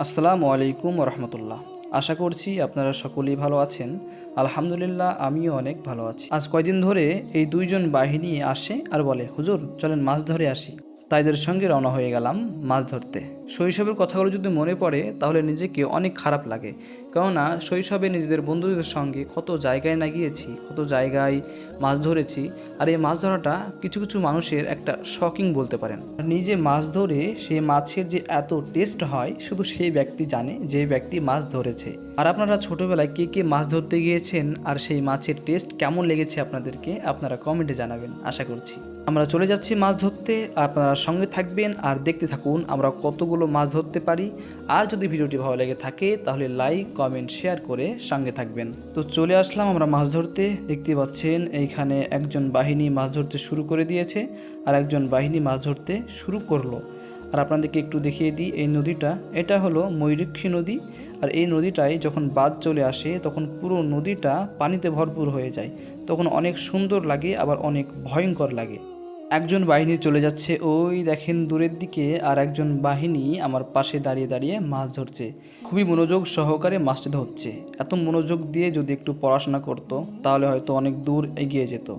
আসসালামু আলাইকুম রহমতুল্লাহ আশা করছি আপনারা সকলেই ভালো আছেন। আলহামদুলিল্লাহ, আমিও অনেক ভালো আছি। আজ কয়দিন ধরে এই দুইজন বাহিনী আসে আর বলে, হুজুর, চলেন মাছ ধরে আসি। তাইদের সঙ্গে রওনা হয়ে গেলাম মাছ ধরতে। শৈশবের কথাগুলো যদি মনে পড়ে, তাহলে নিজেকে অনেক খারাপ লাগে। কেননা, শৈশবে নিজেদের বন্ধুদের সঙ্গে কত জায়গায় না গিয়েছি, কত জায়গায় মাছ ধরেছি আর এই মাছ ধরাটা কিছু কিছু মানুষের একটা শকিং বলতে পারেন। নিজে মাছ ধরে সে মাছের যে এত টেস্ট হয়, শুধু সেই ব্যক্তি জানে যে ব্যক্তি মাছ ধরেছে। আর আপনারা ছোটবেলায় কে কে মাছ ধরতে গিয়েছেন আর সেই মাছের টেস্ট কেমন লেগেছে আপনাদেরকে আপনারা কমেন্টে জানাবেন, আশা করছি। আমরা চলে যাচ্ছি মাছ ধরতে, আপনারা সঙ্গে থাকবেন আর দেখতে থাকুন আমরা কতগুলো মাছ ধরতে পারি। আর যদি ভিডিওটি ভালো লেগে থাকে তাহলে লাইক, কমেন্ট, শেয়ার করে সঙ্গে থাকবেন। তো চলে আসলাম আমরা মাছ ধরতে, দেখতে পাচ্ছেন এইখানে একজন বাহিনী মাছ ধরতে শুরু করে দিয়েছে আর একজন বাহিনী মাছ ধরতে শুরু করল। আর আপনাদেরকে একটু দেখিয়ে দিই, এই নদীটা, এটা হলো ময়ূরক্ষী নদী। আর এই নদীটায় যখন বাদ চলে আসে, তখন পুরো নদীটা পানিতে ভরপুর হয়ে যায়। তখন অনেক সুন্দর লাগে, আবার অনেক ভয়ঙ্কর লাগে। একজন বাহিনী চলে যাচ্ছে। ওই দেখেন দূরের দিকে আর একজন বাহিনী আমার পাশে দাঁড়িয়ে দাঁড়িয়ে মাছ ধরছে। খুবই মনোযোগ সহকারে মাছটি ধরছে। এত মনোযোগ দিয়ে যদি একটু পড়াশোনা করতো, তাহলে হয়তো অনেক দূর এগিয়ে যেত।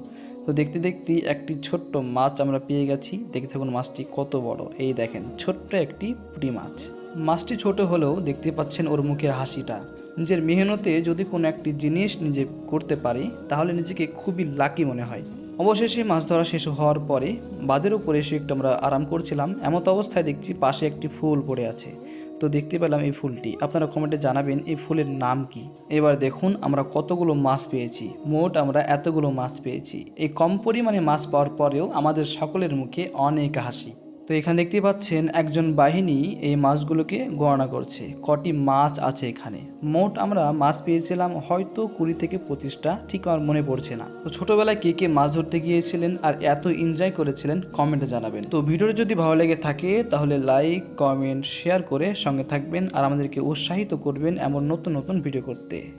তো দেখতে দেখতে একটি ছোট্ট মাছ আমরা পেয়ে গেছি। দেখতে থাকুন মাছটি কত বড়। এই দেখেন, ছোট্ট একটি পুঁটি মাছ। মাছটি ছোট হলেও দেখতে পাচ্ছেন ওর মুখের হাসিটা। নিজের মেহনতে যদি কোনো একটি জিনিস নিজে করতে পারি, তাহলে নিজেকে খুবই লাকি মনে হয়। অবশেষে মাছ ধরা শেষ হওয়ার পরে বাঁধের উপরে এসে একটু আমরা আরাম করছিলাম। এমত অবস্থায় দেখছি পাশে একটি ফুল পড়ে আছে। তো দেখতে পেলাম এই ফুলটি। আপনারা কমেন্টে জানাবেন এই ফুলের নাম কি? এবার দেখুন, আমরা কতগুলো মাছ পেয়েছি। মোট আমরা এতগুলো মাছ পেয়েছি। এই কম পরিমাণে মাছ পাওয়ার পরেও আমাদের সকলের মুখে অনেক হাসি। তো এখানে দেখতে পাচ্ছেন একজন বাহিনী এই মাছগুলোকে গণনা করছে। কটি মাছ আছে এখানে। মোট আমরা মাছ পেয়েছিলাম হয়তো কুড়ি থেকে পঁচিশটা, ঠিক আমার মনে পড়ছে না। তো ছোটবেলায় কে কে মাছ ধরতে গিয়েছিলেন আর এত এনজয় করেছিলেন কমেন্টে জানাবেন। তো ভিডিওটি যদি ভালো লেগে থাকে তাহলে লাইক কমেন্ট শেয়ার করে সঙ্গে থাকবেন আর আমাদেরকে উৎসাহিত করবেন এমন নতুন নতুন ভিডিও করতে।